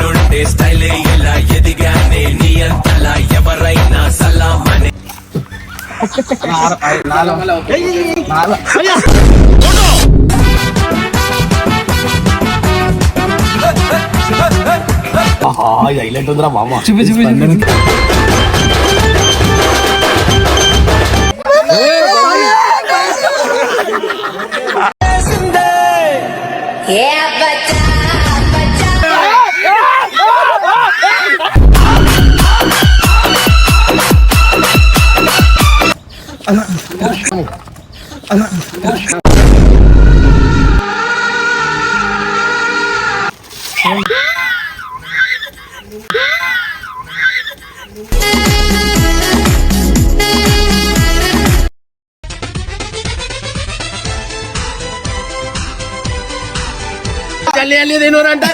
నుండి స్టైలే ఎలా ఎదిగానే నీ అంతలా ఎవరైనా సలామనే హైలైట్ ఉందిరా మామ చూపి చూపి చూపి Yeah, but వెళ్ళి తినరంట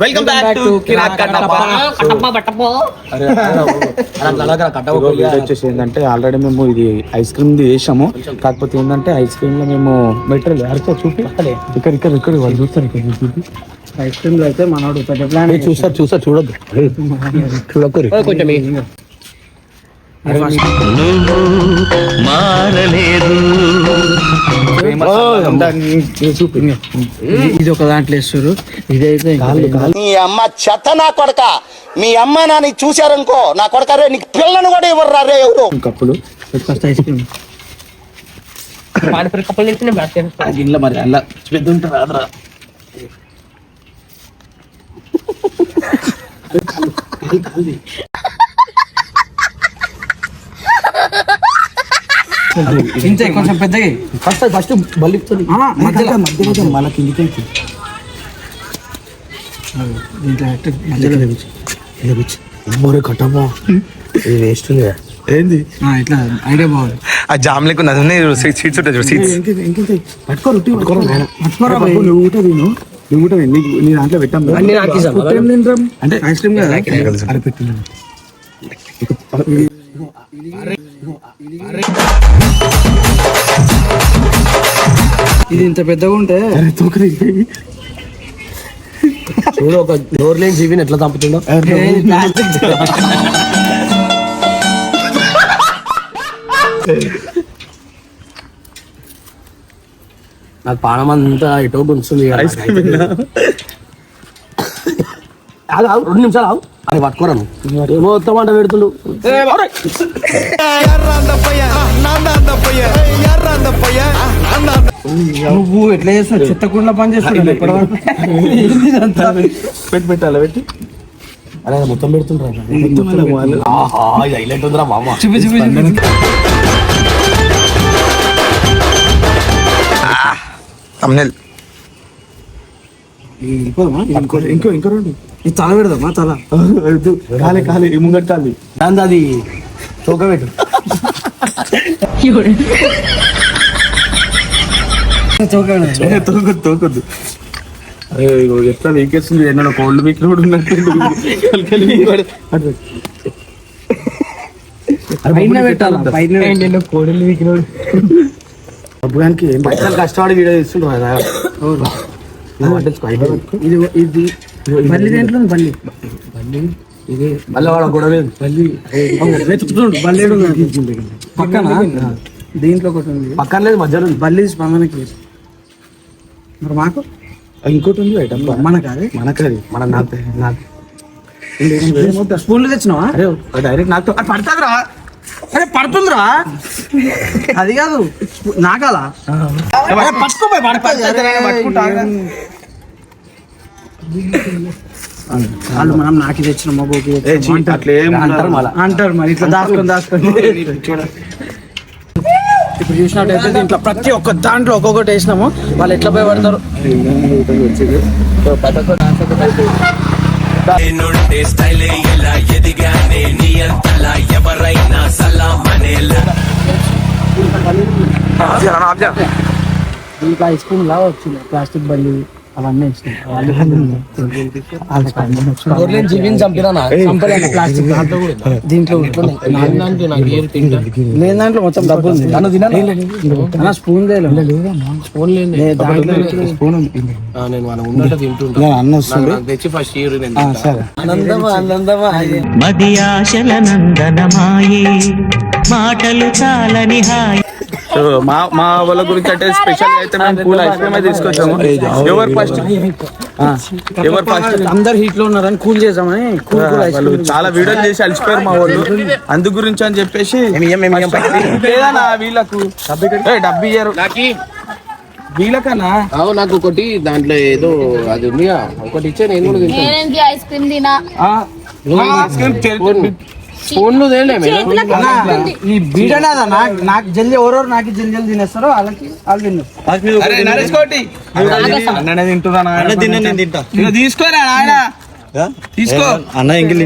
welcome back to Kirik Kattappa video వచ్చేసి ఏంటంటే ఆల్రెడీ మేము ఇది ఐస్ క్రీమ్ చేసాము కాకపోతే ఏంటంటే ఐస్ క్రీమ్లో మేము మెటీరియల్ అరితో చూపి ఇక్కడ ఇక్కడ ఇక్కడ వాళ్ళు చూస్తారు ఇక్కడ చూపి ఐస్ క్రీమ్లో అయితే మనోడు పెద్ద ప్లాన్ చూస్తారు చూస్తారు చూడొద్దు. చూడకూరి కొంచెం చూపి ఇది ఒక దాంట్లో వేస్తారు ఇదైతే మీ అమ్మ చెత్త నా కొడక. మీ అమ్మ నాని చూశారనుకో నా కొడక రే నీకు పిల్లను కూడా ఇవ్వరు రే ఎవరు? కప్పులు. First ice cream. పానిపూరి కప్పలు మరి అలా పెద్ద ఉంటుంది అదరా ఇంతే కొంచెం పెద్దగా ఫస్ట్ ఫస్ట్ బలిపుతుంది మధ్యలో మధ్యలో. మళ్ళీ కిందికి దీంట్లో కట్టమ్మా. ఇది వేస్ట్ ఏంది? ఇట్లా ఐడియా బాగుంది. ఆ జామ్ లేకుండా అది ఉన్నాయి సీట్స్ ఉంటాయి చూడు సీట్స్. పట్టుకో రొట్టి పట్టుకో పట్టుకోరా. నువ్వు ఊట తిను. నువ్వు ఊట తిను. నీకు నీ దాంట్లో పెట్టాం కదా. అన్ని నాకు ఇస్తాం. పుట్టు ఏం తింటాం? అంటే ఐస్ క్రీమ్ కదా? అరే పెట్టు. ఇది ఇంత పెద్దగా ఉంటే చూడు ఒక డోర్ లేని జీవిని ఎట్లా చంపుతుండో నాకు పానం అంతా ఎటో గుంచుంది ఐస్ క్రీమ్ ఆగు, ఆగు, రెండు నిమిషాలు ఆగు. అని పట్టుకోరా నువ్వు. ఏమో అంటే పెడుతుండు. నువ్వు ఎట్లా చేస్తావు చెత్తకుండా పని ఇదంతా? పెట్టి పెట్టాలి పెట్టి. అరే మొత్తం పెడుతుండ్రా. ఆహా ఇది హైలైట్ ఉందిరా మామ చూపి చూపి చూపి. తమ్నెల్. ఇంకో ఇంకో ఇంకో రెండు. ఇది తల పెడదామా? తల. కాలే కాలే ఈ ముంగట్ కాలి. దాని అది చౌక పెట్టు. తోకొద్దు తోకొద్దు. అరే ఎట్లా వీకేస్తుంది ఎన్న కోల్డ్ వీక్ కూడా ఉన్నట్టు పైన పెట్టాలా. పైన కష్టపడి వీడియో పట్టించుకో ఇది ఇది బల్లి దేంట్లో ఉంది? బల్లి. మళ్ళీ వాడు గొడవ. లేదు వెతుకుతుండు బల్లేడు పక్కన? దీంట్లో ఒకటి ఉంది. పక్కన లేదు మధ్యలో ఉంది. బల్లి స్పందనకి మరి మాకు? ఇంకోటి ఉంది ఐటమ్ మన కాదు మనకది. మన నాకు నాకు. స్పూన్లు తెచ్చినావా? డైరెక్ట్ నాతో అది పడుతుందిరా. అరే పడుతుందిరా అది కాదు నాకాలా అరే పట్టుకోపోయి వాళ్ళు మనం నాకి తెచ్చిన మగోకి అంటారు మరి ఇట్లా దాచుకొని దాచుకొని ఇప్పుడు చూసినట్టయితే దీంట్లో ప్రతి ఒక్క దాంట్లో ఒక్కొక్కటి వేసినాము వాళ్ళు ఎట్లా భయపడతారు నుండి స్టైలే ఇలా ఎదిగానే నీ అంతలా ఎవరైనా సలామనేలా దీంట్లో ఐస్ క్రీమ్ లాగా వచ్చింది ప్లాస్టిక్ గొర్రెని జీవిని చంపినా ప్లాస్టిక్? దాంట్లో కూడా మొత్తం డబ్బు ఉంది నన్ను తిన స్పూన్ నేను అన్న తెచ్చి ఫస్ట్ ఇయర్ నేను మది ఆశల నందనమాయే మాటలు చాలని హాయి. సో మా మా వాళ్ళ గురించి అంటే స్పెషల్ అయితే మేము కూల్ ఐస్ క్రీమ్ అయితే తీసుకొచ్చాము ఎవరు ఫస్ట్ ఎవరు ఫస్ట్ అందరు హీట్లో ఉన్నారని కూల్ కూల్ ఐస్ వాళ్ళు చాలా వీడియోలు చేసి అలసిపోయారు మా వాళ్ళు. అందు గురించి అని చెప్పేసి వీళ్ళకు? ఏయ్, డబ్బు ఇయ్యరు. వీళ్ళకన్నా? అవు నాకు ఒకటి దాంట్లో ఏదో అది ఉందిగా. ఒకటి ఇచ్చే నేను కూడా ఐస్ క్రీమ్ తినా? ఐస్ క్రీమ్ ఫోన్లు ఈ బీడనాదా నాకు నాకు జల్ది ఎవరెవరు నాకు జల్ది జల్ది తినేస్తారో వాళ్ళకి వాళ్ళు తిన్నారు. అరే నరేష్ కోటి. అన్ననే తింటున్నా అన్న తిన్న తీసుకోరా తీసుకో అన్న ఎంగిల్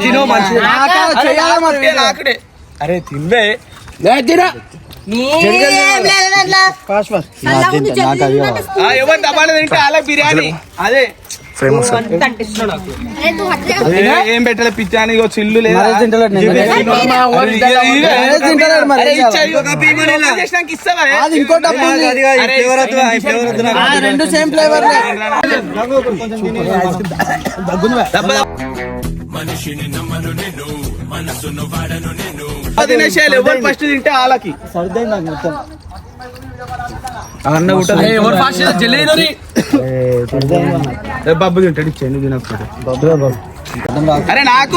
తినో. మంచిది అరే తినవే. ఆ, బిర్యానీ? అదే. ఏం పెట్టలే పిచ్చాని చిల్లు లేదా? నరేష్ తింటలేడు నేను. నరేష్ తింటలేడు మరి. అరే, ఇచ్చేయి. ఒక పీపీ ఓపెన్ చేసినాక ఇస్తావా? అది ఇంకో డబ్బు ఉంది. అరే, ఆ, రెండు సేమ్ ఫ్లేవర్ తినేసేయాలి ఎవరు ఫస్ట్ తింటే వాళ్ళకి అన్న ఉంటుంది ఎవరు ఫస్ట్ బాబు. తింటాడు ఇచ్చేయండి తినకపోతే అరే నాకు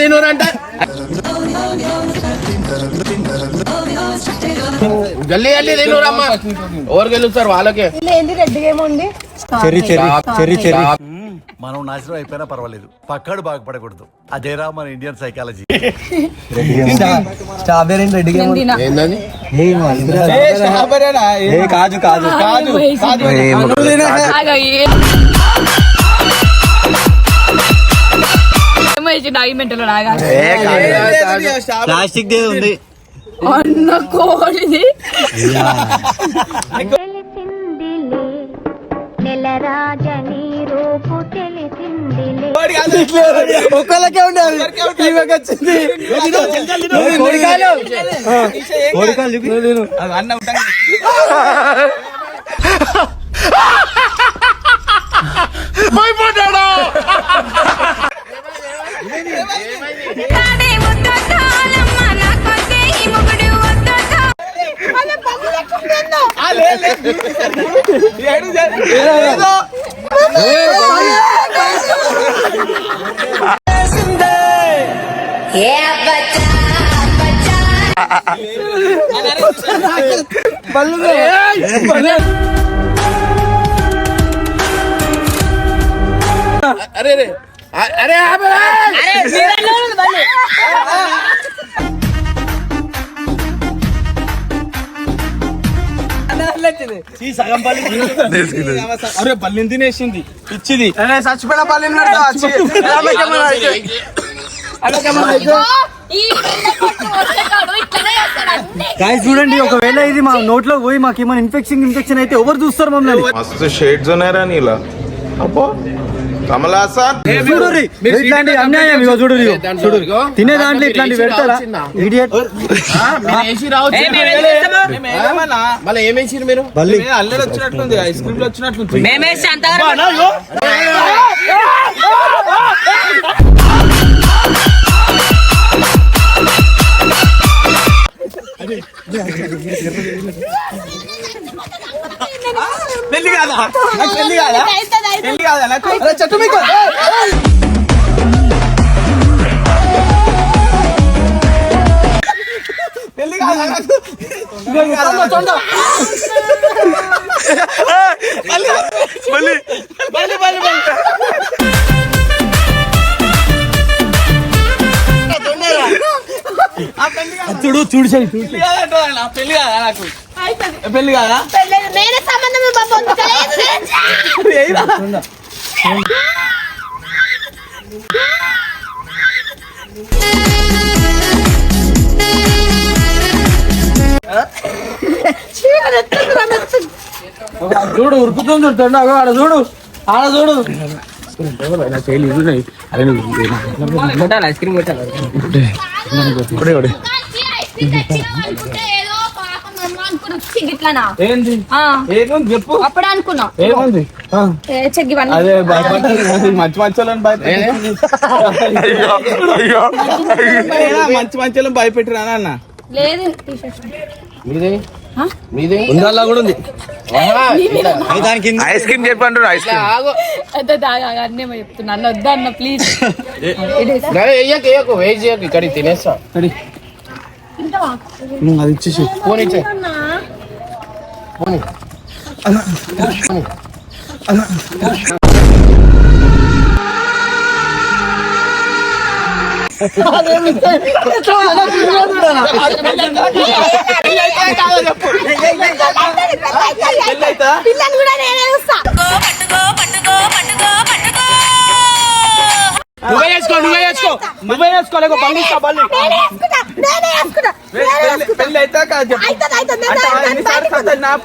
తినూరంట. తినూరమ్మా. ఎవరు గెలుస్తారు వాళ్ళకే? రెడ్డిగా ఏముంది? మనం నాశనం అయిపోయినా పర్వాలేదు. పక్కాడు బాగుపడకూడదు. అదేరా మన ఇండియన్ సైకాలజీ కాజు కాజు కాజు కాజు ఆగా, ఏ- ఏమో ఇచ్చి నాగి? మెంటలో అన్న కోడిది ఒక్కళ్ళకే ఈమెకి వచ్చింది అన్న ఉంటాను ఏదో ఏ బచ్చా బచ్చా అరే అరే అరే అరే అరే బల్లిని తినేసింది. ఇచ్చింది చచ్చిపోయిన బల్లిని గాయ చూడండి ఒకవేళ ఇది మా నోట్లో పోయి మాకు ఏమైనా ఇన్ఫెక్షన్ ఇన్ఫెక్షన్ అయితే ఎవరు చూస్తారు మమ్మల్ని? షేడ్స్ ఉన్నాయా నీలా. అబ్బో. కమలా సార్. అన్యాయం తినే దాంట్లో ఇట్లాంటి పెడతారా? ఇడియట్ మీరు అల్లరి వచ్చినట్లుంది ఐస్ పెళ్ళి కాదా? నాకు పెళ్ళి కాదా? పెళ్ళి కాదా? నాకు? చెట్టు మీకు. పెళ్ళి కాదా నాకు? మళ్ళీ మళ్ళీ మళ్ళీ చూడు చూడు సరి పెళ్ళి కాదా నాకు? పెళ్ళి కాదా? నేనే సంబంధం పొందుకోలేదు చూడు ఉరుకుతుంది చూడండి ఆడ చూడు ఆడ చూడు. ఐస్ క్రీమ్ ఏంది? ఏముంది? చెప్పు. అప్పుడు అనుకున్నా. ఏముంది? ఆ. ఏ, చెక్ ఇవన్నీ అదే మంచి భయపెట్టి. మంచి మంచి వాళ్ళని భయపెట్టిరా అన్న లేదు తీసేసి ఉండాలా కూడా ఉంది. ఐస్ క్రీమ్ చెప్పంటారు ఐస్ క్రీమ్. అదే దాగా అన్నీ చెప్తున్నా. అన్న వద్దా అన్న ప్లీజ్ ఇక్కడికి తినేస్తా. నువ్వు అది ఇచ్చేసి ఫోన్ ఇచ్చే పిల్లలు కూడా నేనే చూస్తా నువ్వే వేసుకో నువ్వే వేసుకో. నువ్వే వేసుకో లేక నేనే వేసుకున్నా పెళ్ళి- పెళ్ళి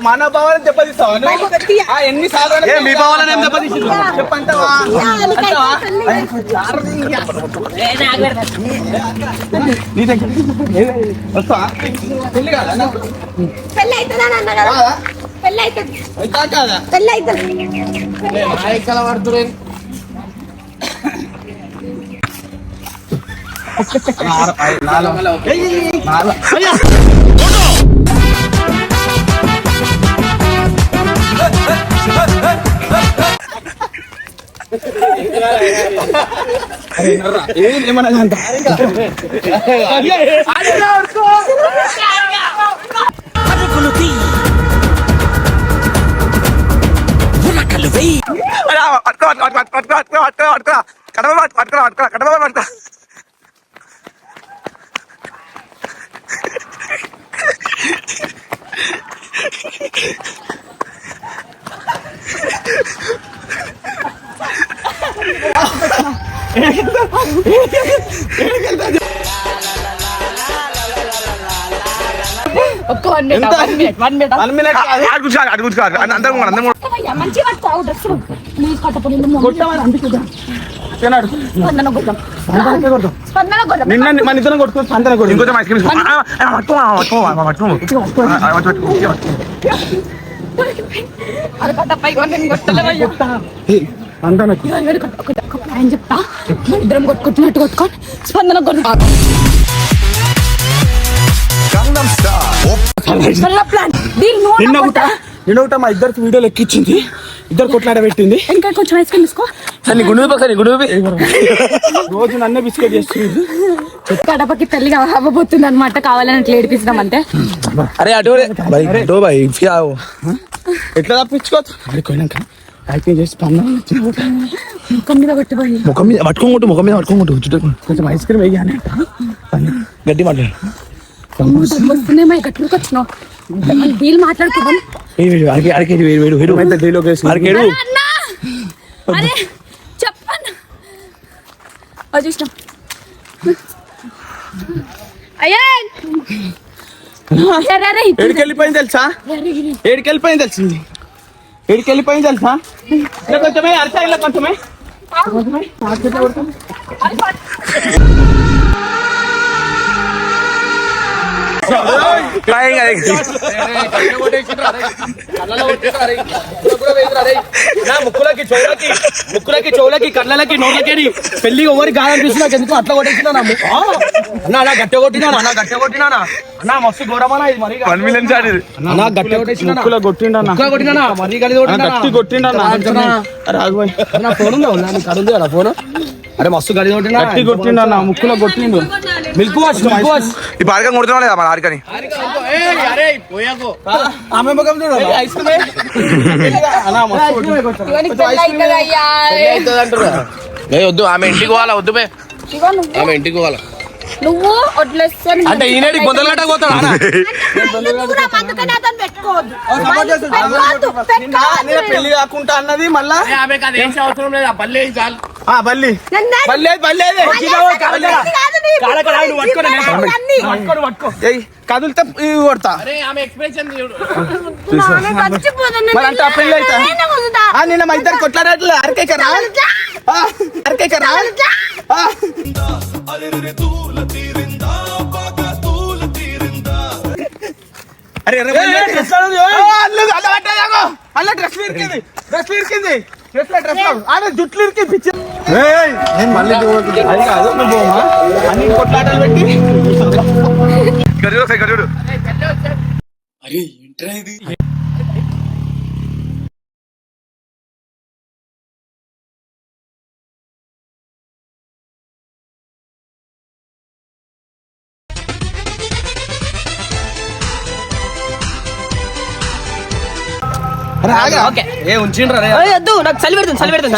మన భావాలను దెబ్బతీస్తావా ఎన్నిసార్లు అంటే మీ భావాలను ఏం? చెప్పంటావా? పెళ్ళి కాదా? పెళ్ళి అవుతుందా అని అన్న కదా? పెళ్ళి అవుతుంది? పెళ్ళి అవుతుంది ఏం ఏమన్నా పట్టుకోవాలి పట్టుకో పట్టుకో పట్టుకో పట్టుకో పట్టుకో పట్టుకో కడమ పట్టుకో పట్టుకో పట్టుకో కడమ పట్టుకో ఒక్క one minute one minute one minute one minute కాదు. అటు కూర్చో అటు కూర్చో అందరం కూడా అందరం కూడా. మంచిగా కట్టుకో డ్రెస్ ప్లీజ్ కట్టపడి కొట్టమని అందుకుంటా తిన్నాడు స్పందన కొద్దాం స్పందన నిన్న మన ఇద్దరం కొట్టుకొని సంతన కొడుకు ఇంకొంచెం ఐస్ క్రీమ్ పట్టుకో పట్టుకో పట్టుకో. అది కట్ట. దీని నువ్వు నిన్న ఒకట నిన్న ఒకట మా ఇద్దరికి వీడియోలు ఎక్కించింది ఇద్దరు కొట్లాడ పెట్టింది. ఇంకా కొంచెం ఐస్ క్రీమ్ తీసుకో. సరే గుండు పక్కన గుండు రోజు నన్నే బిస్కెట్ చేస్తుంది. కడపకి పెళ్ళి అవ్వబోతుంది అనమాట కావాలని అట్లా ఏడిపిస్తాం అంతే. అరే అటు అటు బాయ్ ఎట్లా తప్పించుకోవచ్చు? యాక్టింగ్ చేసి పన్నా. ముఖం మీద కొట్టిపోయి ముఖం మీద పట్టుకోండి ముఖం మీద పట్టుకోండి చుట్టూ. కొంచెం ఐస్ క్రీమ్ వేయాలి గట్టి మాట్లాడు. డీల్ మాట్లాడుకుందాం చూసినా. అయ్యా. అరే, అరే, ఇప్పుడు ఏడికి వెళ్ళిపోయింది తెలుసా? ఏడికి వెళ్ళిపోయింది తెలిసింది? ఏడికి వెళ్ళిపోయింది తెలుసా? ఇలా కొంచెమే అర్థం ఇలా కొంచెమే. ముక్కులకి చెవులకి కళ్ళకి నోట్లకి పెళ్ళి ఎవరి నాకు ఎందుకు అట్లా కొట్టేసినా అన్నా అన్నా గట్టె కొట్టినా అన్నా గట్టె కొట్టినా అన్నా. మస్తు ఘోరమన్నా ఇది మరి? వన్ మిలియన్ చాట్ ఇది అన్నా గట్టె కొట్టేసిన ముక్కులో కొట్టిండన్నా ముక్కులో కొట్టినానా? మరీ? గట్టి నా? ఫోన్ ఉందా? ఉన్నా నీకు ఉంది కదా ఫోన్? అరే మస్తు గడి కొట్టినా గట్టి ముక్కులో కొట్టిండు. Milk wash milk wash. ఈ పార్కం కొడుతున్నాం లేదా మన ఆడికని ఆమె ముఖం చూడు ఐస్ క్రీమ్. వద్దు ఆమె ఇంటికి పోవాలా? వద్దు ఆమె ఇంటికి పోవాలా? నువ్వు వడ్లేస్తాను అంటే ఈనేటి గొంతలు గట్ట పోతాడు పెళ్ళి కాకుండా అన్నది మళ్ళా? ఆమె కాదు ఏం అవసరం లేదు ఆ పల్లె చాలు. ఆ బల్లి. బల్లి బల్లి కదులుతా ఇవి కొడతా. అంటే ఆ పెళ్ళి అయితే? ఆ, నిన్న మా ఇద్దరు అరకేకరా అరకేకరా అరే అల్ల డ్రెస్ ఇరికింది డ్రెస్ ఇరికింది. డ్రెస్ డ్రెస్ జుట్లు పిచ్చి ఏయ్, నేను మళ్ళీ. అది కాదు నువ్వు అన్ని కొట్లాటలు పెట్టి. చూడు ఏ ఉంచిండ్రా నాకు చలి పెడుతుంది చలి పెడుతుంది.